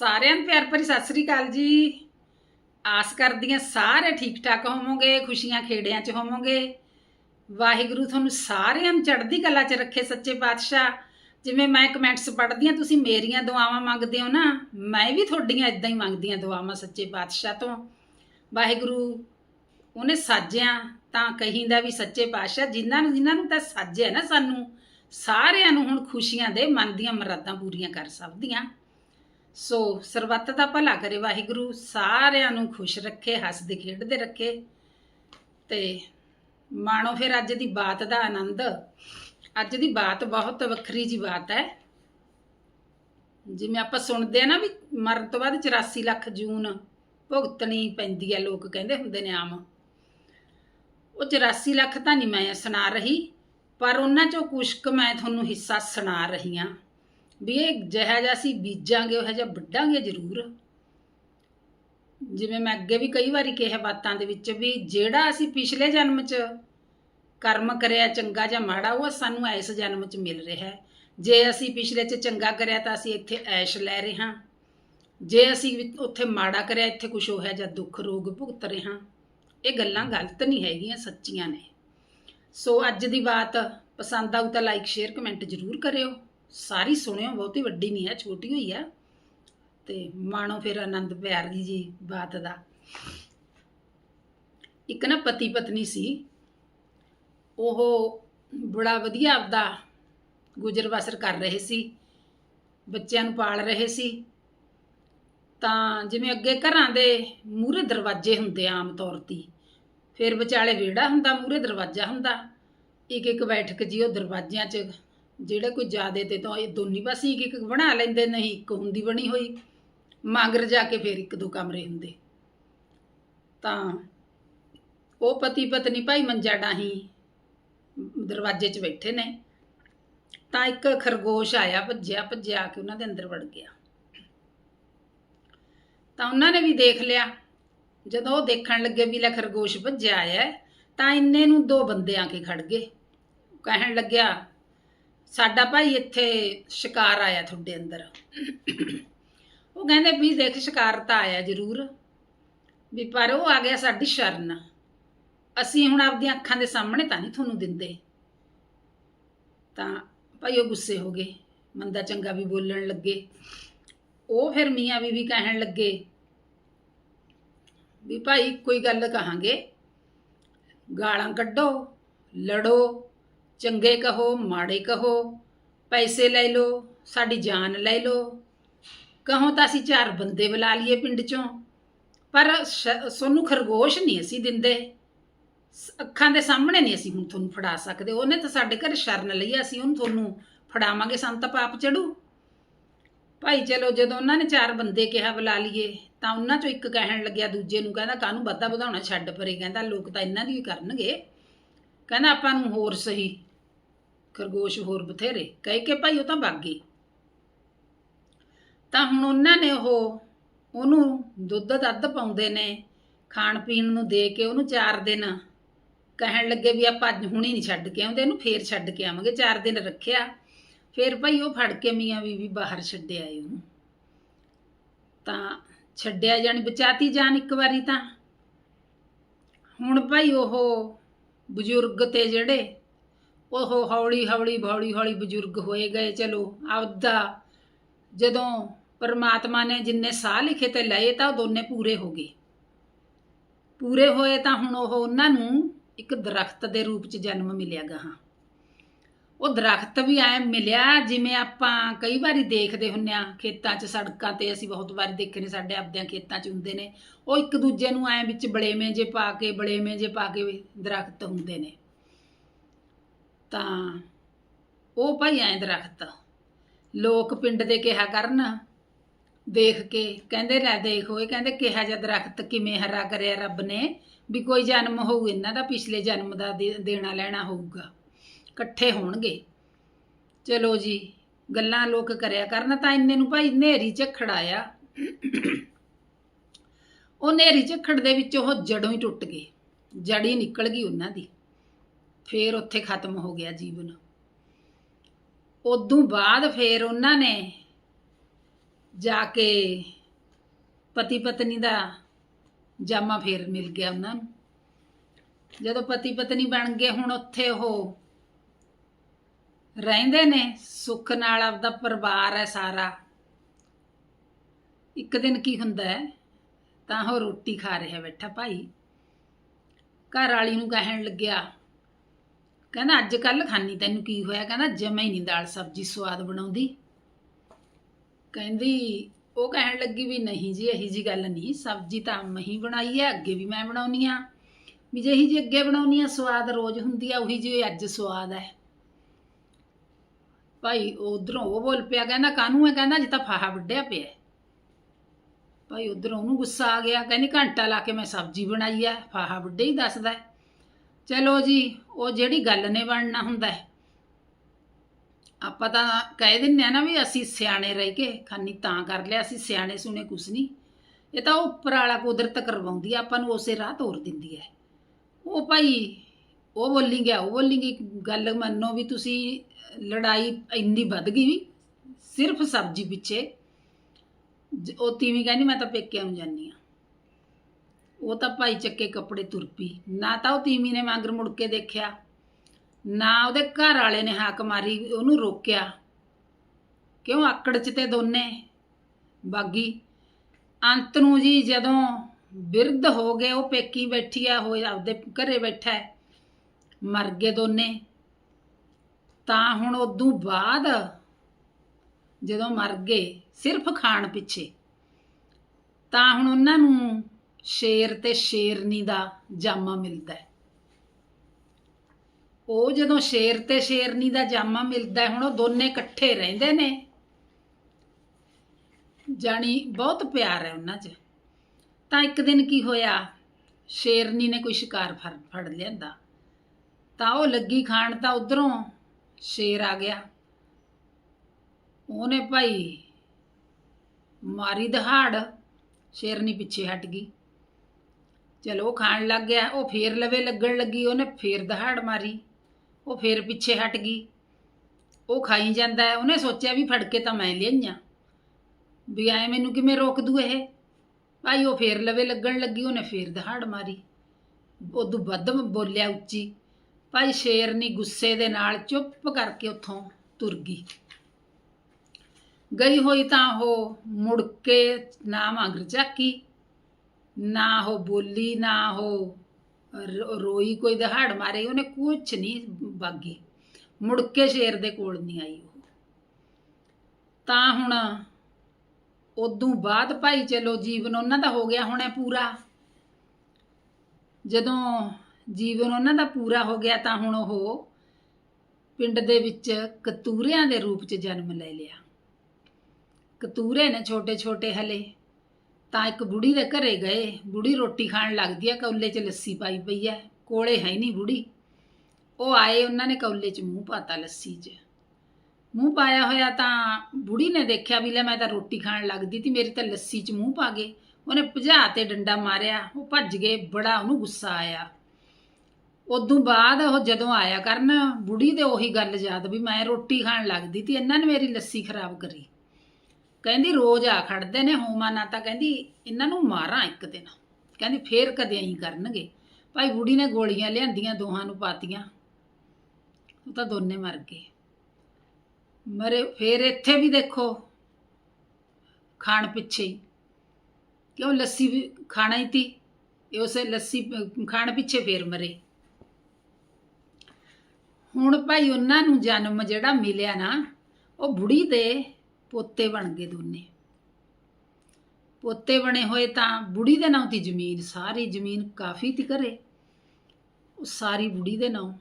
ਸਾਰਿਆਂ ਨੂੰ ਪਿਆਰ ਭਰੀ ਸਤਿ ਸ੍ਰੀ ਅਕਾਲ ਜੀ। ਆਸ ਕਰਦੀ ਹਾਂ ਸਾਰੇ ਠੀਕ ਠਾਕ ਹੋਵੋਗੇ, ਖੁਸ਼ੀਆਂ ਖੇੜਿਆਂ 'ਚ ਹੋਵੋਗੇ। ਵਾਹਿਗੁਰੂ ਤੁਹਾਨੂੰ ਸਾਰਿਆਂ ਨੂੰ ਚੜ੍ਹਦੀ ਕਲਾ 'ਚ ਰੱਖੇ ਸੱਚੇ ਪਾਤਸ਼ਾਹ। ਜਿਵੇਂ ਮੈਂ ਕਮੈਂਟਸ ਪੜ੍ਹਦੀ ਹਾਂ, ਤੁਸੀਂ ਮੇਰੀਆਂ ਦੁਆਵਾਂ ਮੰਗਦੇ ਹੋ ਨਾ, ਮੈਂ ਵੀ ਤੁਹਾਡੀਆਂ ਇਦਾਂ ਹੀ ਮੰਗਦੀ ਹਾਂ ਦੁਆਵਾਂ ਸੱਚੇ ਪਾਤਸ਼ਾਹ ਤੋਂ। ਵਾਹਿਗੁਰੂ, ਉਹਨੇ ਸਾਜਿਆ ਤਾਂ ਕਹੀਂਦਾ ਵੀ ਸੱਚੇ ਪਾਤਸ਼ਾਹ, ਜਿਨ੍ਹਾਂ ਨੂੰ ਜਿਨ੍ਹਾਂ ਨੂੰ ਤਾਂ ਸਾਜਿਆ ਨਾ ਸਾਨੂੰ, ਸਾਰਿਆਂ ਨੂੰ ਹੁਣ ਖੁਸ਼ੀਆਂ ਦੇ ਮਨ ਦੀਆਂ ਮਰਾਦਾਂ ਪੂਰੀਆਂ ਕਰ ਸਭ ਦੀਆਂ। ਸੋ ਸਰਬੱਤ ਦਾ ਭਲਾ ਕਰੇ ਵਾਹਿਗੁਰੂ, ਸਾਰਿਆਂ ਨੂੰ ਖੁਸ਼ ਰੱਖੇ, ਹੱਸਦੇ, ਖੇਡਦੇ ਰੱਖੇ। ਤੇ ਮਾਣੋ, ਫਿਰ ਅੱਜ ਦੀ ਬਾਤ ਦਾ ਆਨੰਦ। ਅੱਜ ਦੀ ਬਾਤ ਬਹੁਤ ਵੱਖਰੀ ਜੀ ਬਾਤ ਹੈ। ਜਿਵੇਂ ਆਪਾਂ ਸੁਣਦੇ ਆ ਨਾ ਵੀ ਮਰਨ ਤੋਂ ਬਾਅਦ 84 ਲੱਖ ਜੂਨ ਭੁਗਤਣੀ ਪੈਂਦੀ ਹੈ, ਲੋਕ ਕਹਿੰਦੇ ਹੁੰਦੇ ਨੇ ਆਮ। ਉਹ 84 ਲੱਖ ਤਾਂ ਨਹੀਂ ਮੈਂ ਸੁਣਾ ਰਹੀ, ਪਰ ਉਹਨਾਂ ਚੋਂ ਕੁਛ ਕੁ ਮੈਂ ਤੁਹਾਨੂੰ ਹਿੱਸਾ ਸੁਣਾ ਰਹੀ ਹਾਂ। ਵੀ ਇਹ ਜਿਹੜਾ ਜਿਹਾ ਅਸੀਂ ਬੀਜਾਂਗੇ, ਉਹ ਜਿਹਾ ਵੱਢਾਂਗੇ ਜ਼ਰੂਰ। ਜਿਵੇਂ ਮੈਂ ਅੱਗੇ ਵੀ ਕਈ ਵਾਰੀ ਕਿਹਾ ਬਾਤਾਂ ਦੇ ਵਿੱਚ ਵੀ ਜਿਹੜਾ ਅਸੀਂ ਪਿਛਲੇ ਜਨਮ 'ਚ ਕਰਮ ਕਰਿਆ ਚੰਗਾ ਜਾਂ ਮਾੜਾ, ਉਹ ਸਾਨੂੰ ਇਸ ਜਨਮ 'ਚ ਮਿਲ ਰਿਹਾ ਹੈ। ਜੇ ਅਸੀਂ ਪਿਛਲੇ 'ਚ ਚੰਗਾ ਕਰਿਆ ਤਾਂ ਅਸੀਂ ਇੱਥੇ ਐਸ਼ ਲੈ ਰਹੇ ਹਾਂ। ਜੇ ਅਸੀਂ ਉੱਥੇ ਮਾੜਾ ਕਰਿਆ, ਇੱਥੇ ਕੁਝ ਹੋਇਆ ਜਾਂ ਦੁੱਖ, ਰੋਗ ਭੁਗਤ ਰਹੇ ਹਾਂ। ਇਹ ਗੱਲਾਂ ਗਲਤ ਨਹੀਂ ਹੈਗੀਆਂ, ਸੱਚੀਆਂ ਨੇ। ਸੋ ਅੱਜ ਦੀ ਬਾਤ ਪਸੰਦ ਆਊ ਤਾਂ ਲਾਈਕ ਸ਼ੇਅਰ ਕਮੈਂਟ ਜ਼ਰੂਰ ਕਰਿਓ। ਸਾਰੀ ਸੁਣਿਓ ਬਹੁਤੀ ਵੱਡੀ ਨਹੀਂ ਹੈ, ਛੋਟੀ ਹੋਈ ਆ ਤੇ ਮਾਣੋ ਫਿਰ ਆਨੰਦ ਪਿਆਰ ਦੀ ਜੀ ਬਾਤ ਦਾ। ਇੱਕ ਨਾ ਪਤੀ ਪਤਨੀ ਸੀ, ਉਹ ਬੜਾ ਵਧੀਆ ਆਪਦਾ ਗੁਜ਼ਰ ਬਸਰ ਕਰ ਰਹੇ ਸੀ, ਬੱਚਿਆਂ ਨੂੰ ਪਾਲ ਰਹੇ ਸੀ। ਤਾਂ ਜਿਵੇਂ ਅੱਗੇ ਘਰਾਂ ਦੇ ਮੂਹਰੇ ਦਰਵਾਜ਼ੇ ਹੁੰਦੇ ਆਮ ਤੌਰ ਤੇ, ਫਿਰ ਵਿਚਾਲੇ ਵਿਹੜਾ ਹੁੰਦਾ, ਮੂਹਰੇ ਦਰਵਾਜ਼ਾ ਹੁੰਦਾ। ਇੱਕ ਇੱਕ ਬੈਠਕ ਜੀ ਉਹ ਦਰਵਾਜ਼ਿਆਂ 'ਚ ਜਿਹੜੇ ਕੋਈ ਜ਼ਿਆਦੇ ਤੇ ਤਾਂ ਇਹ ਦੋਨੀ ਪਾਸੇ ਇੱਕ ਇੱਕ ਬਣਾ ਲੈਂਦੇ, ਨਹੀਂ ਇੱਕ ਹੁੰਦੀ ਬਣੀ ਹੋਈ। ਮਾਂਗਰ ਜਾ ਕੇ ਫਿਰ ਇੱਕ ਦੋ ਕਮਰੇ ਹੁੰਦੇ। ਤਾਂ ਉਹ ਪਤੀ ਪਤਨੀ ਭਾਈ ਮੰਜਾ ਡਾਹੀ ਦਰਵਾਜ਼ੇ 'ਚ ਬੈਠੇ ਨੇ। ਤਾਂ ਇੱਕ ਖਰਗੋਸ਼ ਆਇਆ, ਭੱਜਿਆ ਭੱਜਿਆ ਆ ਕੇ ਉਹਨਾਂ ਦੇ ਅੰਦਰ ਵੜ ਗਿਆ। ਤਾਂ ਉਹਨਾਂ ਨੇ ਵੀ ਦੇਖ ਲਿਆ। ਜਦੋਂ ਉਹ ਦੇਖਣ ਲੱਗੇ ਵੀ ਲੈ ਖਰਗੋਸ਼ ਭੱਜਿਆ ਆਇਆ ਤਾਂ ਇੰਨੇ ਨੂੰ ਦੋ ਬੰਦੇ ਆ ਕੇ ਖੜ ਗਏ। ਕਹਿਣ ਲੱਗਿਆ ਸਾਡਾ ਭਾਈ ਇੱਥੇ ਸ਼ਿਕਾਰ ਆਇਆ ਤੁਹਾਡੇ ਅੰਦਰ। ਉਹ ਕਹਿੰਦੇ ਵੀ ਦੇਖ ਸ਼ਿਕਾਰ ਤਾਂ ਆਇਆ ਜ਼ਰੂਰ, ਵੀ ਪਰ ਉਹ ਆ ਗਿਆ ਸਾਡੀ ਸ਼ਰਨ। ਅਸੀਂ ਹੁਣ ਆਪਦੀਆਂ ਅੱਖਾਂ ਦੇ ਸਾਹਮਣੇ ਤਾਂ ਨਹੀਂ ਤੁਹਾਨੂੰ ਦਿੰਦੇ। ਤਾਂ ਭਾਈ ਉਹ ਗੁੱਸੇ ਹੋ ਗਏ, ਮੰਦਾ ਚੰਗਾ ਵੀ ਬੋਲਣ ਲੱਗੇ। ਉਹ ਫਿਰ ਮੀਆਂ ਬੀਬੀ ਕਹਿਣ ਲੱਗੇ ਵੀ ਭਾਈ ਕੋਈ ਗੱਲ ਕਹਾਂਗੇ? ਗਾਲਾਂ ਕੱਢੋ, ਲੜੋ ਚੰਗੇ ਕਹੋ, ਮਾੜੇ ਕਹੋ, ਪੈਸੇ ਲੈ ਲਓ, ਸਾਡੀ ਜਾਨ ਲੈ ਲਓ। ਕਹੋ ਤਾਂ ਅਸੀਂ ਚਾਰ ਬੰਦੇ ਬੁਲਾ ਲਈਏ ਪਿੰਡ ਚੋਂ। ਪਰ ਸ਼- ਸੋਨੂੰ ਖਰਗੋਸ਼ ਨਹੀਂ ਅਸੀਂ ਦਿੰਦੇ। ਸ- ਅੱਖਾਂ ਦੇ ਸਾਹਮਣੇ ਨਹੀਂ ਅਸੀਂ ਹੁਣ ਤੁਹਾਨੂੰ ਫੜਾ ਸਕਦੇ। ਉਹਨੇ ਤਾਂ ਸਾਡੇ ਘਰ ਸ਼ਰਨ ਲਈ ਅਸੀਂ ਉਹਨੂੰ ਤੁਹਾਨੂੰ ਫੜਾਵਾਂਗੇ, ਸੰਤ ਪਾਪ ਚੜੂ। ਭਾਈ ਚਲੋ, ਜਦੋਂ ਉਹਨਾਂ ਨੇ ਚਾਰ ਬੰਦੇ ਕਿਹਾ ਬੁਲਾ ਲਈਏ, ਤਾਂ ਉਹਨਾਂ ਚੋਂ ਇੱਕ ਕਹਿਣ ਲੱਗਿਆ, ਦੂਜੇ ਨੂੰ ਕਹਿੰਦਾ, ਕਾਹਨੂੰ ਵਾਧਾ ਵਧਾਉਣਾ ਛੱਡ ਪਰੇ? ਕਹਿੰਦਾ, ਲੋਕ ਤਾਂ ਇਹਨਾਂ ਦੀ ਵੀ ਕਰਨਗੇ। ਕਹਿੰਦਾ, ਆਪਾਂ ਨੂੰ ਹੋਰ ਸਹੀ ਖਰਗੋਸ਼ ਹੋਰ ਬਥੇਰੇ। ਕਹਿ ਕੇ ਭਾਈ ਉਹ ਤਾਂ ਵਗ ਗਈ। ਤਾਂ ਹੁਣ ਉਹਨਾਂ ਨੇ ਉਹ, ਉਹਨੂੰ ਦੁੱਧ ਦੱਧ ਪਾਉਂਦੇ ਨੇ, ਖਾਣ ਪੀਣ ਨੂੰ ਦੇ ਕੇ ਉਹਨੂੰ ਚਾਰ ਦਿਨ ਕਹਿਣ ਲੱਗੇ ਵੀ ਆਪਾਂ ਅੱਜ ਹੁਣੀ ਨਹੀਂ ਛੱਡ ਕੇ ਆਉਂਦੇ, ਇਹਨੂੰ ਫੇਰ ਛੱਡ ਕੇ ਆਵਾਂਗੇ। ਚਾਰ ਦਿਨ ਰੱਖਿਆ। ਫਿਰ ਭਾਈ ਉਹ ਫੜ ਕੇ ਮੀਆਂ ਬੀਬੀ ਬਾਹਰ ਛੱਡਿਆ ਏ ਉਹਨੂੰ। ਤਾਂ ਛੱਡਿਆ ਜਾਣੀ, ਬਚਾਤੀ ਜਾਨ ਇੱਕ ਵਾਰੀ ਤਾਂ। ਹੁਣ ਭਾਈ ਉਹ ਬਜ਼ੁਰਗ ਤੇ ਜਿਹੜੇ ਉਹ ਹੌਲੀ ਹੌਲੀ ਹੌਲੀ ਹੌਲੀ ਬਜ਼ੁਰਗ ਹੋਏ ਗਏ, ਚਲੋ, ਆਪਦਾ ਜਦੋਂ ਪਰਮਾਤਮਾ ਨੇ ਜਿੰਨੇ ਸਾਹ ਲਿਖੇ ਤੇ ਲਏ ਤਾਂ ਉਹ ਦੋਨੇ ਪੂਰੇ ਹੋ ਗਏ। ਪੂਰੇ ਹੋਏ ਤਾਂ ਹੁਣ ਉਹ ਉਹਨਾਂ ਨੂੰ ਇੱਕ ਦਰਖਤ ਦੇ ਰੂਪ ਚ ਜਨਮ ਮਿਲਿਆ ਗਾਹਾਂ ਉਹ ਦਰਖਤ ਵੀ ਐ ਮਿਲਿਆ ਜਿਵੇਂ ਆਪਾਂ ਕਈ ਵਾਰੀ ਦੇਖਦੇ ਹੁੰਨੇ ਆ, ਖੇਤਾਂ 'ਚ ਸੜਕਾਂ ਤੇ ਅਸੀਂ ਬਹੁਤ ਵਾਰੀ ਦੇਖੇ ਨੇ, ਸਾਡੇ ਆਪਦਿਆਂ ਖੇਤਾਂ 'ਚ ਹੁੰਦੇ ਨੇ। ਉਹ ਇੱਕ ਦੂਜੇ ਨੂੰ ਐ ਵਿੱਚ ਬਲੇਵੇਂ ਜੇ ਪਾ ਕੇ, ਬਲੇਵੇਂ ਜੇ ਪਾ ਕੇ ਵੀ ਦਰਖਤ ਹੁੰਦੇ ਨੇ। ਤਾਂ ਉਹ ਭਾਈ ਐ ਦਰਖਤ ਲੋਕ ਪਿੰਡ ਦੇ ਕਿਹਾ ਕਰਨ, ਦੇਖ ਕੇ ਕਹਿੰਦੇ ਲੈ ਦੇਖ ਓਏ, ਕਹਿੰਦੇ ਕਿਹਾ ਜਿਹਾ ਦਰਖਤ ਕਿਵੇਂ ਹਰਾ ਕਰਿਆ ਰੱਬ ਨੇ ਵੀ ਕੋਈ ਜਨਮ ਹੋਊ, ਇਹਨਾਂ ਦਾ ਪਿਛਲੇ ਜਨਮ ਦਾ ਦੇ- ਦੇਣਾ ਲੈਣਾ ਹੋਊਗਾ, ਇਕੱਠੇ ਹੋਣਗੇ। ਚਲੋ ਜੀ, ਗੱਲਾਂ ਲੋਕ ਕਰਿਆ ਕਰਨ ਤਾਂ ਇੰਨੇ ਨੂੰ ਭਾਈ ਨੇਰੀ ਝੱਖੜ ਆਇਆ। ਉਹ ਨੇਰੀ ਝੱਖੜ ਦੇ ਵਿੱਚ ਉਹ ਜੜੋਂ ਹੀ ਟੁੱਟ ਗਏ ਜੜੀ ਨਿਕਲ ਗਈ ਉਹਨਾਂ ਦੀ। ਫਿਰ ਉੱਥੇ ਖਤਮ ਹੋ ਗਿਆ ਜੀਵਨ। ਉਦੋਂ ਬਾਅਦ ਫਿਰ ਉਹਨਾਂ ਨੇ ਜਾ ਕੇ ਪਤੀ ਪਤਨੀ ਦਾ ਜਾਮਾ ਫੇਰ ਮਿਲ ਗਿਆ ਉਹਨਾਂ ਨੂੰ। ਜਦੋਂ ਪਤੀ ਪਤਨੀ ਬਣ ਗਏ, ਹੁਣ ਉੱਥੇ ਉਹ ਰਹਿੰਦੇ ਨੇ, ਸੁੱਖ ਨਾਲ ਆਪਦਾ ਪਰਿਵਾਰ ਹੈ ਸਾਰਾ। ਇੱਕ ਦਿਨ ਕੀ ਹੁੰਦਾ ਹੈ, ਤਾਂ ਉਹ ਰੋਟੀ ਖਾ ਰਿਹਾ ਬੈਠਾ ਭਾਈ। ਘਰ ਵਾਲੀ ਨੂੰ ਕਹਿਣ ਲੱਗਿਆ ਕਹਿੰਦਾ, ਅੱਜ ਕੱਲ ਖਾਨੀ, ਤੈਨੂੰ ਕੀ ਹੋਇਆ? ਕਹਿੰਦਾ, ਜਮਾ ਹੀ ਨਹੀਂ ਦਾਲ ਸਬਜ਼ੀ ਸਵਾਦ ਬਣਾਉਂਦੀ। ਕਹਿੰਦੀ, ਉਹ ਕਹਿਣ ਲੱਗੀ ਵੀ, ਨਹੀਂ ਜੀ, ਇਹੀ ਜੀ ਗੱਲ ਨਹੀਂ। ਸਬਜ਼ੀ ਤਾਂ ਮੈਂ ਹੀ ਬਣਾਈ ਹੈ ਅੱਗੇ ਵੀ ਮੈਂ ਬਣਾਉਣੀ ਆ। ਵੀ ਜਿਹੀ ਜੀ ਅੱਗੇ ਬਣਾਉਣੀ ਆ, ਸਵਾਦ ਰੋਜ਼ ਹੁੰਦੀ ਆ, ਉਹੀ ਜੀ ਅੱਜ ਸਵਾਦ ਹੈ ਭਾਈ, ਉਧਰੋਂ ਉਹ ਬੋਲ ਪਿਆ, ਕਹਿੰਦਾ, ਕਾਹਨੂੰ ਹੈ ਕਹਿੰਦਾ, ਅੱਜ ਤਾਂ ਫਾਹਾ ਵੱਢਿਆ ਪਿਆ ਭਾਈ, ਉਧਰੋਂ ਉਹਨੂੰ ਗੁੱਸਾ ਆ ਗਿਆ, ਕਹਿੰਦੀ, ਘੰਟਾ ਲਾ ਕੇ ਮੈਂ ਸਬਜ਼ੀ ਬਣਾਈ ਆ, ਫਾਹਾ ਵੱਡੇ ਹੀ ਦੱਸਦਾ ਚਲੋ ਜੀ, ਉਹ ਜਿਹੜੀ ਗੱਲ ਨੇ ਬਣਨਾ ਹੁੰਦਾ ਹੈ। ਆਪਾਂ ਤਾਂ ਕਹਿ ਦਿੰਨੇ ਆ ਨਾ ਵੀ ਅਸੀਂ ਸਿਆਣੇ ਰਹਿ ਕੇ ਖਾਨੀ ਤਾਂ ਕਰ ਲਿਆ, ਅਸੀਂ ਸਿਆਣੇ ਸੁਣੇ ਕੁਛ ਨਹੀਂ ਇਹ ਤਾਂ ਉਹ ਉੱਪਰ ਵਾਲਾ ਕੁਦਰਤ ਕਰਵਾਉਂਦੀ ਆ, ਆਪਾਂ ਨੂੰ ਉਸੇ ਰਾਹ ਤੋਰ ਦਿੰਦੀ ਹੈ। ਉਹ ਭਾਈ, ਉਹ ਬੋਲੀ ਗਿਆ ਉਹ ਬੋਲੀ ਗਈ ਗੱਲ ਮੰਨੋ ਵੀ ਤੁਸੀਂ ਲੜਾਈ ਇੰਨੀ ਵੱਧ ਗਈ ਵੀ ਸਿਰਫ ਸਬਜ਼ੀ ਪਿੱਛੇ। ਜ- ਉਹ ਤੀਵੀਂ ਕਹਿੰਦੀ, ਮੈਂ ਤਾਂ ਪੇਕਿਆਂ ਨੂੰ ਜਾਨੀ ਆ ਉਹ ਤਾਂ ਭਾਈ ਚੱਕੇ ਕੱਪੜੇ ਤੁਰ ਪਈ। ਨਾ ਤਾਂ ਉਹ ਤੀਮੀ ਨੇ ਮਗਰ ਮੁੜ ਕੇ ਦੇਖਿਆ। ਨਾ ਉਹਦੇ ਘਰ ਵਾਲੇ ਨੇ ਹਾਕ ਮਾਰੀ, ਉਹਨੂੰ ਰੋਕਿਆ। ਕਿਉਂ ਆਕੜ ਚ ਤੇ ਦੋਨੇ? ਬਾਗੀ, ਅੰਤ ਨੂੰ ਜੀ ਜਦੋਂ ਬਿਰਧ ਹੋ ਗਏ, ਉਹ ਪੇਕੀ ਬੈਠੀ ਆ ਹੋਏ ਆਪਦੇ ਘਰੇ ਬੈਠਾ ਹੈ। ਮਰ ਗਏ ਦੋਨੇ। ਤਾਂ ਹੁਣ ਉਦੋਂ ਬਾਅਦ ਜਦੋਂ ਮਰ ਗਏ, ਸਿਰਫ ਖਾਣ ਪਿੱਛੇ। ਤਾਂ ਹੁਣ ਉਹਨਾਂ ਨੂੰ ਸ਼ੇਰ ਤੇ ਸ਼ੇਰਨੀ ਦਾ ਜਾਮਾ ਮਿਲਦਾ ਹੈ। ਉਹ ਜਦੋਂ ਸ਼ੇਰ ਤੇ ਸ਼ੇਰਨੀ ਦਾ ਜਾਮਾ ਮਿਲਦਾ ਹੁਣ ਉਹ ਦੋਨੇ ਇਕੱਠੇ ਰਹਿੰਦੇ ਨੇ। ਜਾਣੀ ਬਹੁਤ ਪਿਆਰ ਹੈ ਉਹਨਾਂ 'ਚ। ਤਾਂ ਇੱਕ ਦਿਨ ਕੀ ਹੋਇਆ? ਸ਼ੇਰਨੀ ਨੇ ਕੋਈ ਸ਼ਿਕਾਰ ਫੜ ਫੜ ਲਿਆਂਦਾ। ਤਾਂ ਉਹ ਲੱਗੀ ਖਾਣ ਤਾਂ ਉਧਰੋਂ ਸ਼ੇਰ ਆ ਗਿਆ। ਉਹਨੇ ਭਾਈ ਮਾਰੀ ਦਹਾੜ, ਸ਼ੇਰਨੀ ਪਿੱਛੇ ਹਟ ਗਈ। ਚਲੋ ਉਹ ਖਾਣ ਲੱਗ ਗਿਆ, ਉਹ ਫੇਰ ਲਵੇ ਲੱਗਣ ਲੱਗੀ, ਉਹਨੇ ਫੇਰ ਦਹਾੜ ਮਾਰੀ, ਉਹ ਫੇਰ ਪਿੱਛੇ ਹਟ ਗਈ। ਉਹ ਖਾਈ ਜਾਂਦਾ ਹੈ, ਉਹਨੇ ਸੋਚਿਆ ਵੀ ਫੜ ਕੇ ਤਾਂ ਮੈਂ ਲਿਆਈਆਂ। ਵੀ ਐ ਮੈਨੂੰ ਕਿਵੇਂ ਰੋਕ ਦੂ ਇਹ? ਭਾਈ ਉਹ ਫੇਰ ਲਵੇ ਲੱਗਣ ਲੱਗੀ, ਉਹਨੇ ਫੇਰ ਦਹਾੜ ਮਾਰੀ। ਉਦੋਂ ਵੱਧ ਬੋਲਿਆ ਉੱਚੀ, ਭਾਈ ਸ਼ੇਰਨੀ ਗੁੱਸੇ ਦੇ ਨਾਲ ਚੁੱਪ ਕਰਕੇ ਉੱਥੋਂ ਤੁਰ ਗਈ। ਗਈ ਹੋਈ ਤਾਂ ਉਹ ਮੁੜ ਕੇ ਨਾ ਮੰਗਰ ਝਾਕੀ ਨਾ ਉਹ ਬੋਲੀ ਨਾ ਹੋ, ਰ- ਰੋਈ ਕੋਈ ਦਹਾੜ ਮਾਰੇ, ਉਹਨੇ ਕੁਛ ਨਹੀਂ ਬਾਗੀ। ਮੁੜ ਕੇ ਸ਼ੇਰ ਦੇ ਕੋਲ ਨਹੀਂ ਆਈ ਉਹ। ਤਾਂ ਹੁਣ ਉਦੋਂ ਬਾਅਦ ਭਾਈ ਚਲੋ ਜੀਵਨ ਉਹਨਾਂ ਦਾ ਹੋ ਗਿਆ ਹੋਣਾ ਪੂਰਾ। ਜਦੋਂ ਜੀਵਨ ਉਹਨਾਂ ਦਾ ਪੂਰਾ ਹੋ ਗਿਆ ਤਾਂ ਹੁਣ ਉਹ ਪਿੰਡ ਦੇ ਵਿੱਚ ਕਤੂਰਿਆਂ ਦੇ ਰੂਪ 'ਚ ਜਨਮ ਲੈ ਲਿਆ। ਕਤੂਰੇ ਨੇ ਛੋਟੇ ਛੋਟੇ ਹਲੇ। ਤਾਂ ਇੱਕ ਬੁੜੀ ਦੇ ਘਰੇ ਗਏ। ਬੁੜੀ ਰੋਟੀ ਖਾਣ ਲੱਗਦੀ ਹੈ ਕੌਲੇ 'ਚ ਲੱਸੀ ਪਾਈ ਪਈ ਹੈ ਕੋਲੇ ਹੈ ਨਹੀਂ ਬੁੜੀ। ਉਹ ਆਏ, ਉਹਨਾਂ ਨੇ ਕੌਲੇ 'ਚ ਮੂੰਹ ਪਾਤਾ ਲੱਸੀ 'ਚ। ਮੂੰਹ ਪਾਇਆ ਹੋਇਆ ਤਾਂ ਬੁੜੀ ਨੇ ਦੇਖਿਆ ਵੀ ਲੈ ਮੈਂ ਤਾਂ ਰੋਟੀ ਖਾਣ ਲੱਗਦੀ ਤੀ, ਮੇਰੀ ਤਾਂ ਲੱਸੀ 'ਚ ਮੂੰਹ ਪਾ ਗਏ। ਉਹਨੇ ਭਜਾ ਤੇ ਡੰਡਾ ਮਾਰਿਆ। ਉਹ ਭੱਜ ਗਏ, ਬੜਾ ਉਹਨੂੰ ਗੁੱਸਾ ਆਇਆ। ਉਦੋਂ ਬਾਅਦ ਉਹ ਜਦੋਂ ਆਇਆ ਕਰਨ, ਬੁੜੀ ਦੇ ਉਹੀ ਗੱਲ ਯਾਦ ਵੀ ਮੈਂ ਰੋਟੀ ਖਾਣ ਲੱਗਦੀ ਤੀ, ਇਹਨਾਂ ਨੇ ਮੇਰੀ ਲੱਸੀ ਖਰਾਬ ਕਰੀ। ਕਹਿੰਦੀ ਰੋਜ਼ ਆ ਖੜਦੇ ਨੇ ਹੋਮਾ ਨਾ ਤਾਂ ਕਹਿੰਦੀ ਇਹਨਾਂ ਨੂੰ ਮਾਰਾਂ ਇੱਕ ਦਿਨ। ਕਹਿੰਦੀ ਫੇਰ ਕਦੇ ਅਸੀਂ ਕਰਨਗੇ। ਭਾਈ ਬੁੜੀ ਨੇ ਗੋਲੀਆਂ ਲਿਆਂਦੀਆਂ, ਦੋਹਾਂ ਨੂੰ ਪਾਤੀਆਂ। ਉਹ ਤਾਂ ਦੋਨੇ ਮਰ ਗਏ। ਮਰੇ, ਫੇਰ ਇੱਥੇ ਵੀ ਦੇਖੋ, ਖਾਣ ਪਿੱਛੇ ਹੀ। ਕਿਉਂ ਲੱਸੀ ਵੀ ਖਾਣਾ ਹੀ ਤੀ? ਇਹ ਉਸੇ ਲੱਸੀ, ਖਾਣ ਪਿੱਛੇ ਫੇਰ ਮਰੇ। ਹੁਣ ਭਾਈ ਉਹਨਾਂ ਨੂੰ ਜਨਮ ਜਿਹੜਾ ਮਿਲਿਆ ਨਾ, ਉਹ ਬੁੜੀ ਦੇ ਪੋਤੇ ਬਣ ਗਏ ਦੋਨੇ। ਪੋਤੇ ਬਣੇ ਹੋਏ ਤਾਂ ਬੁੜੀ ਦੇ ਨਾਂ ਦੀ ਜ਼ਮੀਨ, ਸਾਰੀ ਜ਼ਮੀਨ ਕਾਫੀ ਤੀ ਕਰੇ ਉਹ ਸਾਰੀ ਬੁੜੀ ਦੇ ਨਾਂ।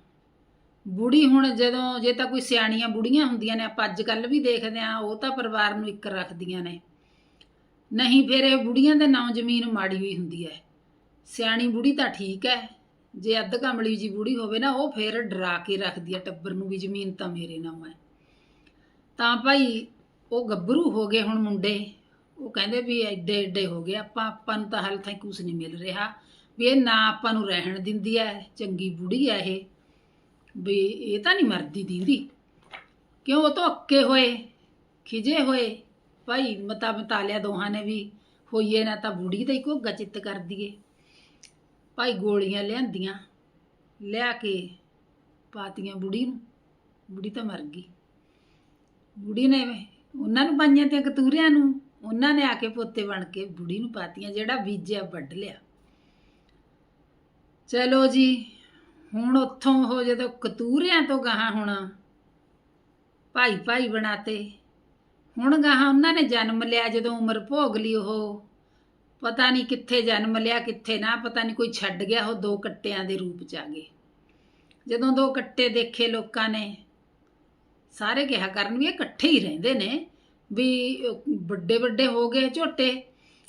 ਬੁੜੀ ਹੁਣ ਜਦੋਂ, ਜੇ ਤਾਂ ਕੋਈ ਸਿਆਣੀਆਂ ਬੁੜੀਆਂ ਹੁੰਦੀਆਂ ਨੇ, ਆਪਾਂ ਅੱਜ ਕੱਲ ਵੀ ਦੇਖਦੇ ਆ ਉਹ ਤਾਂ ਪਰਿਵਾਰ ਨੂੰ ਇੱਕ ਰੱਖਦੀਆਂ ਨੇ। ਨਹੀਂ, ਫਿਰ ਇਹ ਬੁੜੀਆਂ ਦੇ ਨਾਂ ਜ਼ਮੀਨ ਮਾੜੀ ਹੋਈ ਹੁੰਦੀ ਹੈ। ਸਿਆਣੀ ਬੁੜੀ ਤਾਂ ਠੀਕ ਹੈ। ਜੇ ਅੱਧ ਕਮਲੀ ਜੀ ਬੁੜੀ ਹੋਵੇ ਨਾ, ਉਹ ਫਿਰ ਡਰਾ ਕੇ ਰੱਖਦੀ ਹੈ, ਟੱਬਰ ਨੂੰ ਵੀ ਜ਼ਮੀਨ ਤਾਂ ਮੇਰੇ ਨਾਮ ਹੈ। ਤਾਂ ਭਾਈ ਉਹ ਗੱਭਰੂ ਹੋ ਗਏ ਹੁਣ ਮੁੰਡੇ। ਉਹ ਕਹਿੰਦੇ ਵੀ ਐਡੇ ਐਡੇ ਹੋ ਗਏ, ਆਪਾਂ ਆਪਾਂ ਨੂੰ ਤਾਂ ਹਾਲੇ ਤਾਈਂ ਕੁਝ ਨਹੀਂ ਮਿਲ ਰਿਹਾ। ਵੀ ਇਹ ਨਾ ਆਪਾਂ ਨੂੰ ਰਹਿਣ ਦਿੰਦੀ ਐ, ਚੰਗੀ ਬੁੜੀ ਐ ਇਹ। ਵੀ ਇਹ ਤਾਂ ਨਹੀਂ ਮਰਦੀ ਦੀਂਦੀ। ਕਿਉਂ ਉਹ ਤਾਂ ਅੱਕੇ ਹੋਏ, ਖਿਜੇ ਹੋਏ। ਭਾਈ ਮਤਾ ਮਤਾ ਲਿਆ ਦੋਹਾਂ ਨੇ ਵੀ, ਹੋਈਏ ਨਾ ਤਾਂ ਬੁੜੀ ਦਾ ਹੀ ਘੋਗਾ ਚਿੱਤ ਕਰ ਦਈਏ। ਭਾਈ ਗੋਲੀਆਂ ਲਿਆਂਦੀਆਂ, ਲਿਆ ਕੇ ਪਾਤੀਆਂ ਬੁੜੀ ਨੂੰ। ਬੁੜੀ ਤਾਂ ਮਰ ਗਈ। ਬੁੜੀ ਨੇ ਉਹਨਾਂ ਨੂੰ ਪਾਈਆਂ ਤੇ ਕਤੂਰਿਆਂ ਨੂੰ, ਉਹਨਾਂ ਨੇ ਆ ਕੇ ਪੋਤੇ ਬਣ ਕੇ ਬੁੜੀ ਨੂੰ ਪਾਤੀਆਂ, ਜਿਹੜਾ ਬੀਜਿਆ, ਵੱਢ ਲਿਆ। ਚਲੋ ਜੀ, ਹੁਣ ਉੱਥੋਂ ਉਹ ਜਦੋਂ ਕਤੂਰਿਆਂ ਤੋਂ ਗਾਹਾਂ ਹੁਣ ਭਾਈ ਭਾਈ ਬਣਾਤੇ, ਹੁਣ ਗਾਹਾਂ ਉਹਨਾਂ ਨੇ ਜਨਮ ਲਿਆ, ਜਦੋਂ ਉਮਰ ਭੋਗ ਲਈ ਉਹ, ਪਤਾ ਨਹੀਂ ਕਿੱਥੇ ਜਨਮ ਲਿਆ, ਕਿੱਥੇ ਨਾ, ਪਤਾ ਨਹੀਂ ਕੋਈ ਛੱਡ ਗਿਆ ਉਹ ਦੋ ਕੱਟਿਆਂ ਦੇ ਰੂਪ ਚ ਆ ਗਏ। ਜਦੋਂ ਦੋ ਕੱਟੇ ਦੇਖੇ ਲੋਕਾਂ ਨੇ ਸਾਰੇ ਕਿਹਾ ਕਰਨ ਵੀ ਇਹ ਇਕੱਠੇ ਹੀ ਰਹਿੰਦੇ ਨੇ ਵੀ ਵੱਡੇ ਵੱਡੇ ਹੋ ਗਏ ਝੋਟੇ,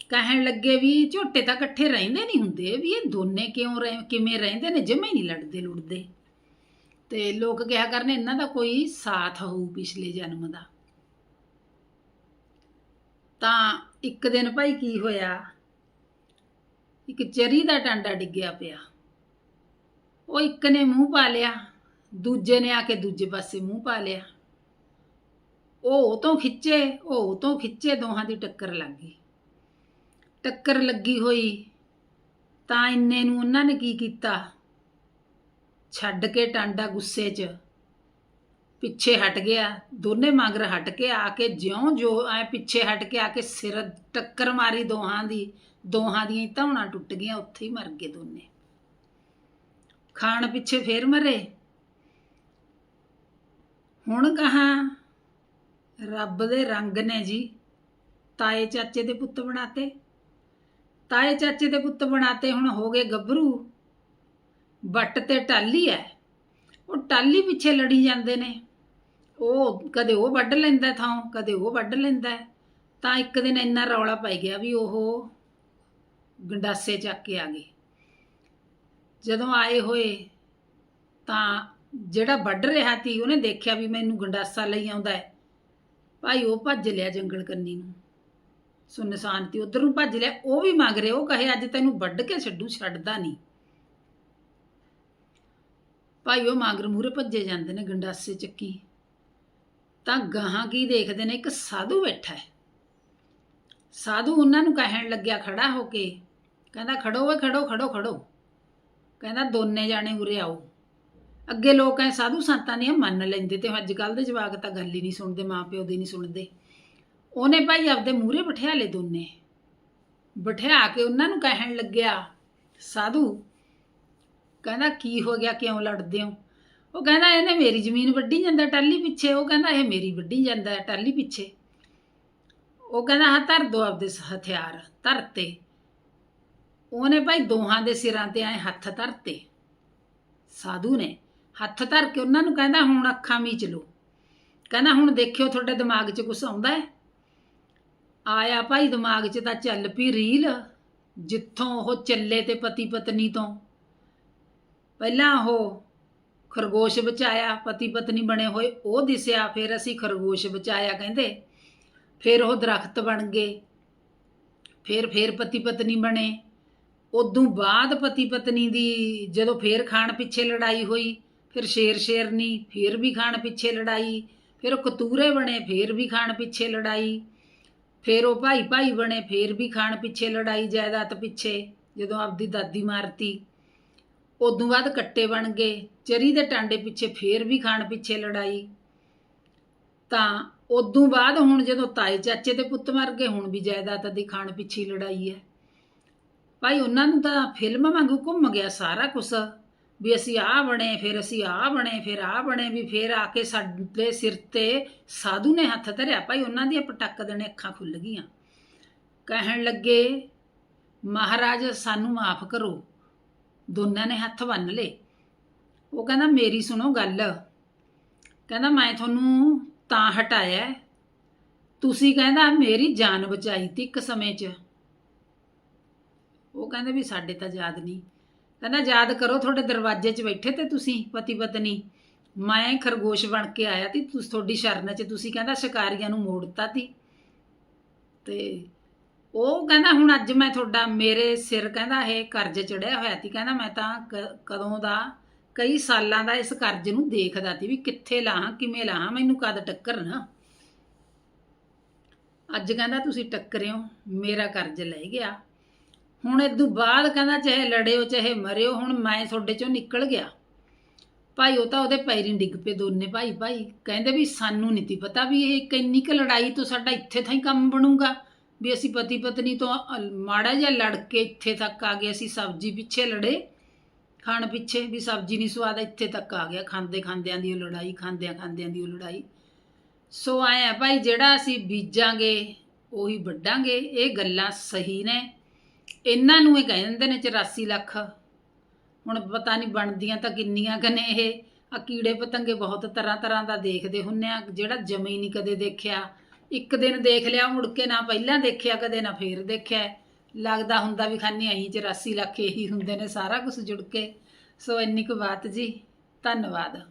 ਕਹਿਣ ਲੱਗੇ ਵੀ ਝੋਟੇ ਤਾਂ ਇਕੱਠੇ ਰਹਿੰਦੇ ਨਹੀਂ ਹੁੰਦੇ, ਵੀ ਇਹ ਦੋਨੇ ਕਿਉਂ ਰਹਿ, ਕਿਵੇਂ ਰਹਿੰਦੇ ਨੇ, ਜਮੇ ਨਹੀਂ ਲੜਦੇ ਲੁੜਦੇ। ਤੇ ਲੋਕ ਕਿਹਾ ਕਰਨ, ਇਹਨਾਂ ਦਾ ਕੋਈ ਸਾਥ ਹੋਊ ਪਿਛਲੇ ਜਨਮ ਦਾ। ਤਾਂ ਇੱਕ ਦਿਨ ਭਾਈ ਕੀ ਹੋਇਆ? ਇੱਕ ਚਰੀ ਦਾ ਟਾਂਡਾ ਡਿੱਗਿਆ ਪਿਆ। ਉਹ ਇੱਕ ਨੇ ਮੂੰਹ ਪਾ ਲਿਆ। ਦੂਜੇ ਨੇ ਆ ਕੇ ਦੂਜੇ ਪਾਸੇ ਮੂੰਹ ਪਾ ਲਿਆ। ਉਹ ਤੋਂ ਖਿੱਚੇ, ਉਹ ਤੋਂ ਖਿੱਚੇ, ਦੋਹਾਂ ਦੀ ਟੱਕਰ ਲੱਗ ਗਈ। ਟੱਕਰ ਲੱਗੀ ਹੋਈ, ਤਾਂ ਇੰਨੇ ਨੂੰ ਉਹਨਾਂ ਨੇ ਕੀ ਕੀਤਾ? ਛੱਡ ਕੇ ਟਾਂਡਾ ਗੁੱਸੇ 'ਚ, ਪਿੱਛੇ ਹਟ ਗਿਆ, ਦੋਨੇ ਮਗਰ ਹਟ ਕੇ ਆ ਕੇ ਜਿਉਂ ਜੋ ਐ ਪਿੱਛੇ ਹਟ ਕੇ ਆ ਕੇ ਸਿਰ ਟੱਕਰ ਮਾਰੀ ਦੋਹਾਂ ਦੀ, ਦੋਹਾਂ ਦੀਆਂ ਧੌਣਾ ਟੁੱਟ ਗਈਆਂ, ਉੱਥੇ ਹੀ ਮਰ ਗਏ ਦੋਨੇ। ਖਾਣ ਪਿੱਛੇ ਫੇਰ ਮਰੇ। ਹੁਣ ਕਹਾਂ? ਰੱਬ ਦੇ ਰੰਗ ਨੇ ਜੀ। ਤਾਏ ਚਾਚੇ ਦੇ ਪੁੱਤ ਬਣਾਤੇ। ਤਾਏ ਚਾਚੇ ਦੇ ਪੁੱਤ ਬਣਾਤੇ ਹੁਣ ਹੋ ਗਏ ਗੱਭਰੂ। ਬੱਟ ਤੇ ਟਾਲੀ ਐ। ਉਹ ਟਾਲੀ ਪਿੱਛੇ ਲੜੀ ਜਾਂਦੇ ਨੇ। ਉਹ ਕਦੇ ਉਹ ਵੱਢ ਲੈਂਦਾ ਥਾਂ, ਕਦੇ ਉਹ ਵੱਢ ਲੈਂਦਾ। ਤਾਂ ਇੱਕ ਦਿਨ ਇੰਨਾ ਰੌਲਾ ਪੈ ਗਿਆ ਵੀ ਉਹ ਗੰਡਾਸੇ ਚੱਕ ਕੇ ਆ ਗਏ। ਜਦੋਂ ਆਏ ਹੋਏ ਤਾਂ ਜਿਹੜਾ ਵੱਢ ਰਿਹਾ ਸੀ ਉਹਨੇ ਦੇਖਿਆ ਵੀ ਮੈਨੂੰ ਗੰਡਾਸਾ ਲਈ ਆਉਂਦਾ ਹੈ। ਭਾਈ, ਉਹ ਭੱਜ ਲਿਆ ਜੰਗਲ ਕੰਨੀ ਨੂੰ। ਸੁਨਸਾਨ ਤੀ ਉਧਰ ਨੂੰ ਭੱਜ ਲਿਆ। ਉਹ ਵੀ ਮੰਗ ਰਿਹਾ, ਉਹ ਕਹੇ, ਅੱਜ ਤੈਨੂੰ ਵੱਢ ਕੇ ਛੱਡੂ, ਛੱਡਦਾ ਨਹੀਂ। ਭਾਈ, ਉਹ ਮਾਂਗਰ ਮੂਰੇ ਭੱਜੇ ਜਾਂਦੇ ਨੇ ਗੰਡਾਸੇ ਚੱਕੀ। ਤਾਂ ਗਾਹਾਂ ਕੀ ਦੇਖਦੇ ਨੇ? ਇੱਕ ਸਾਧੂ ਬੈਠਾ ਹੈ। ਸਾਧੂ ਉਹਨਾਂ ਨੂੰ ਕਹਿਣ ਲੱਗਿਆ, ਖੜਾ ਹੋ ਕੇ। ਕਹਿੰਦਾ, ਖੜੋ ਓਏ, ਖੜੋ ਖੜੋ ਖੜੋ। ਕਹਿੰਦਾ, ਦੋਨੇ ਜਾਣੇ ਉਰੇ ਆਓ। ਅੱਗੇ ਲੋਕ ਐ ਸਾਧੂ ਸੰਤਾਂ ਨੇ ਮੰਨ ਲੈਂਦੇ ਤੇ ਅੱਜ ਕੱਲ ਦੇ ਜਵਾਕ ਤਾਂ ਗੱਲ ਹੀ ਨਹੀਂ ਸੁਣਦੇ, ਮਾਂ ਪਿਓ ਦੀ ਨਹੀਂ ਸੁਣਦੇ। ਉਹਨੇ ਭਾਈ ਆਪਦੇ ਮੂਹਰੇ ਬਿਠਾ ਲਏ ਦੋਨੇ। ਬਿਠਾ ਕੇ ਉਹਨਾਂ ਨੂੰ ਕਹਿਣ ਲੱਗਿਆ, ਸਾਧੂ, ਕਹਿੰਦਾ ਕੀ ਹੋ ਗਿਆ, ਕਿਉਂ ਲੜਦੇ ਹੋ? ਉਹ ਕਹਿੰਦਾ, ਇਹਨੇ ਮੇਰੀ ਜ਼ਮੀਨ ਵੱਢੀ ਜਾਂਦਾ ਟਾਲੀ ਪਿੱਛੇ। ਉਹ ਕਹਿੰਦਾ, ਇਹ ਮੇਰੀ ਵੱਢੀ ਜਾਂਦਾ ਹੈ ਟਾਲੀ ਪਿੱਛੇ। ਉਹ ਕਹਿੰਦਾ, ਹਾਂ, ਧਰ ਦੋ ਆਪਦੇ ਹਥਿਆਰ ਧਰਤੇ ਉਹਨੇ ਭਾਈ ਦੋਹਾਂ ਦੇ ਸਿਰਾਂ ਤੇ ਐ ਹੱਥ ਧਰਤੇ। ਸਾਧੂ ਨੇ ਹੱਥ ਧਰ ਕੇ ਉਹਨਾਂ ਨੂੰ ਕਹਿੰਦਾ, ਹੁਣ ਅੱਖਾਂ ਮੀਚ ਲਓ। ਕਹਿੰਦਾ, ਹੁਣ ਦੇਖਿਓ, ਤੁਹਾਡੇ ਦਿਮਾਗ 'ਚ ਕੁਝ ਆਉਂਦਾ ਹੈ? ਆਇਆ ਭਾਈ, ਦਿਮਾਗ 'ਚ ਤਾਂ ਚੱਲ ਪਈ ਰੀਲ, ਜਿੱਥੋਂ ਉਹ ਚੱਲੇ ਤੇ ਪਤੀ ਪਤਨੀ ਤੋਂ। ਪਹਿਲਾਂ ਉਹ ਖਰਗੋਸ਼ ਬਚਾਇਆ, ਪਤੀ ਪਤਨੀ ਬਣੇ ਹੋਏ, ਉਹ ਦਿਸਿਆ, ਫਿਰ ਅਸੀਂ ਖਰਗੋਸ਼ ਬਚਾਇਆ ਕਹਿੰਦੇ। ਫਿਰ ਉਹ ਦਰਖਤ ਬਣ ਗਏ। ਫਿਰ ਫਿਰ ਪਤੀ ਪਤਨੀ ਬਣੇ। ਉਦੋਂ ਬਾਅਦ ਪਤੀ ਪਤਨੀ ਦੀ ਜਦੋਂ ਫੇਰ ਖਾਣ ਪਿੱਛੇ ਲੜਾਈ ਹੋਈ ਫਿਰ ਸ਼ੇਰ ਸ਼ੇਰਨੀ, ਫਿਰ ਵੀ ਖਾਣ ਪਿੱਛੇ ਲੜਾਈ, ਫਿਰ ਉਹ ਕਤੂਰੇ ਬਣੇ, ਫਿਰ ਵੀ ਖਾਣ ਪਿੱਛੇ ਲੜਾਈ, ਫਿਰ ਉਹ ਭਾਈ ਭਾਈ ਬਣੇ, ਫਿਰ ਵੀ ਖਾਣ ਪਿੱਛੇ ਲੜਾਈ, ਜਾਇਦਾਦ ਪਿੱਛੇ, ਜਦੋਂ ਆਪਦੀ ਦਾਦੀ ਮਾਰਤੀ। ਉਦੋਂ ਬਾਅਦ ਕੱਟੇ ਬਣ ਗਏ, ਚਰੀ ਦੇ ਟਾਂਡੇ ਪਿੱਛੇ ਫੇਰ ਵੀ ਖਾਣ ਪਿੱਛੇ ਲੜਾਈ। ਤਾਂ ਉਦੋਂ ਬਾਅਦ ਹੁਣ ਜਦੋਂ ਤਾਏ ਚਾਚੇ ਦੇ ਪੁੱਤ ਮਰ ਗਏ, ਹੁਣ ਵੀ ਜਾਇਦਾਦ ਦੀ ਖਾਣ ਪਿੱਛੇ ਲੜਾਈ ਹੈ। ਭਾਈ ਉਹਨਾਂ ਨੂੰ ਤਾਂ ਫਿਲਮ ਵਾਂਗੂ ਘੁੰਮ ਗਿਆ ਸਾਰਾ ਕੁਝ ਵੀ ਅਸੀਂ ਆਹ ਬਣੇ, ਫਿਰ ਅਸੀਂ ਆਹ ਬਣੇ, ਫਿਰ ਆਹ ਬਣੇ, ਵੀ ਫਿਰ ਆ ਕੇ ਸਾਡੇ ਸਿਰ ਤੇ ਸਾਧੂ ਨੇ ਹੱਥ ਧਰਿਆ। ਭਾਈ ਉਹਨਾਂ ਦੀਆਂ ਪਟਕ ਦੇਣੇ, ਅੱਖਾਂ ਖੁੱਲ ਗਈਆਂ। ਕਹਿਣ ਲੱਗੇ, ਮਹਾਰਾਜ, ਸਾਨੂੰ ਮਾਫ ਕਰੋ। ਦੋਨਾਂ ਨੇ ਹੱਥ ਬੰਨ ਲਏ। ਉਹ ਕਹਿੰਦਾ, ਮੇਰੀ ਸੁਣੋ ਗੱਲ। ਕਹਿੰਦਾ, ਮੈਂ ਤੁਹਾਨੂੰ ਤਾਂ ਹਟਾਇਆ ਤੁਸੀਂ ਕਹਿੰਦਾ, ਮੇਰੀ ਜਾਨ ਬਚਾਈ ਤੀ ਇੱਕ ਸਮੇਂ 'ਚ। ਉਹ ਕਹਿੰਦੇ, ਵੀ ਸਾਡੇ ਤਾਂ ਯਾਦ ਨਹੀਂ। ਕਹਿੰਦਾ ਯਾਦ ਕਰੋ ਤੁਹਾਡੇ ਦਰਵਾਜ਼ੇ 'ਚ ਬੈਠੇ ਤੇ ਤੁਸੀਂ, ਪਤੀ ਪਤਨੀ। ਮੈਂ ਖਰਗੋਸ਼ ਬਣ ਕੇ ਆਇਆ ਤੀ, ਤੁਸੀਂ, ਤੁਹਾਡੀ ਸ਼ਰਨ 'ਚ ਤੁਸੀਂ ਕਹਿੰਦਾ ਸ਼ਿਕਾਰੀਆਂ ਨੂੰ ਮੋੜਤਾ ਤੀ। ਤੇ ਉਹ ਕਹਿੰਦਾ ਹੁਣ ਅੱਜ ਮੈਂ ਤੁਹਾਡਾ, ਮੇਰੇ ਸਿਰ ਕਹਿੰਦਾ ਇਹ ਕਰਜ਼ ਚੜਿਆ ਹੋਇਆ ਤੀ, ਕਹਿੰਦਾ ਮੈਂ ਤਾਂ ਕ- ਕਦੋਂ ਦਾ, ਕਈ ਸਾਲਾਂ ਦਾ ਇਸ ਕਰਜ਼ ਨੂੰ ਦੇਖਦਾ ਤੀ ਵੀ ਕਿੱਥੇ ਲਾਹਾਂ, ਕਿਵੇਂ ਲਾਹਾਂ, ਮੈਨੂੰ ਕਦ ਟੱਕਰ ਨਾ ਅੱਜ ਕਹਿੰਦਾ ਤੁਸੀਂ ਟੱਕਰਿਓ, ਮੇਰਾ ਕਰਜ਼ ਲੈ ਗਿਆ। ਹੁਣ ਇਦੋਂ ਬਾਅਦ ਕਹਿੰਦਾ ਚਾਹੇ ਲੜਿਓ, ਚਾਹੇ ਮਰਿਓ, ਹੁਣ ਮੈਂ ਤੁਹਾਡੇ ਚੋਂ ਨਿਕਲ ਗਿਆ। ਭਾਈ, ਉਹ ਤਾਂ ਉਹਦੇ ਪੈਰੀਂ ਡਿੱਗ ਪਏ ਦੋਨੇ ਭਾਈ ਭਾਈ। ਕਹਿੰਦੇ ਵੀ ਸਾਨੂੰ ਨਹੀਂ ਤੀ ਪਤਾ ਵੀ ਇਹ ਕਿੰਨੀ ਕੁ ਲੜਾਈ ਤੋਂ ਸਾਡਾ ਇੱਥੇ ਥਾਂ ਹੀ ਕੰਮ ਬਣੂਗਾ। ਵੀ ਅਸੀਂ ਪਤੀ ਪਤਨੀ ਤੋਂ ਮਾੜਾ ਜਿਹਾ ਲੜ ਕੇ ਇੱਥੇ ਤੱਕ ਆ ਗਏ, ਅਸੀਂ ਸਬਜ਼ੀ ਪਿੱਛੇ ਲੜੇ। ਖਾਣ ਪਿੱਛੇ ਵੀ ਸਬਜ਼ੀ ਨਹੀਂ ਸਵਾਦ ਇੱਥੇ ਤੱਕ ਆ ਗਿਆ ਖਾਂਦੇ ਖਾਂਦਿਆਂ ਦੀ ਉਹ ਲੜਾਈ ਖਾਂਦਿਆਂ ਖਾਂਦਿਆਂ ਦੀ ਉਹ ਲੜਾਈ। ਸੋ ਆਏ ਆ ਭਾਈ, ਜਿਹੜਾ ਅਸੀਂ ਬੀਜਾਂਗੇ, ਉਹੀ ਵੱਢਾਂਗੇ। ਇਹ ਗੱਲਾਂ ਸਹੀ ਨੇ। ਇਹਨਾਂ ਨੂੰ ਇਹ ਕਹਿ ਦਿੰਦੇ ਨੇ 84 ਲੱਖ। ਹੁਣ ਪਤਾ ਨਹੀਂ ਬਣਦੀਆਂ ਤਾਂ ਕਿੰਨੀਆਂ ਕੁ ਨੇ ਇਹ। ਆ ਕੀੜੇ ਪਤੰਗੇ ਬਹੁਤ ਤਰ੍ਹਾਂ ਤਰ੍ਹਾਂ ਦਾ ਦੇਖਦੇ ਹੁੰਨੇ ਆ। ਜਿਹੜਾ ਜਮੇ ਨਹੀਂ ਕਦੇ ਦੇਖਿਆ। ਇੱਕ ਦਿਨ ਦੇਖ ਲਿਆ, ਮੁੜ ਕੇ ਨਾ ਪਹਿਲਾਂ ਦੇਖਿਆ, ਕਦੇ ਨਾ ਫੇਰ ਦੇਖਿਆ। ਲੱਗਦਾ ਹੁੰਦਾ ਵੀ ਖਾਨੀ ਅਹੀਂ 84 ਲੱਖ ਇਹੀ ਹੁੰਦੇ ਨੇ ਸਾਰਾ ਕੁਝ ਜੁੜ ਕੇ। ਸੋ ਇੰਨੀ ਕੁ ਬਾਤ ਜੀ। ਧੰਨਵਾਦ।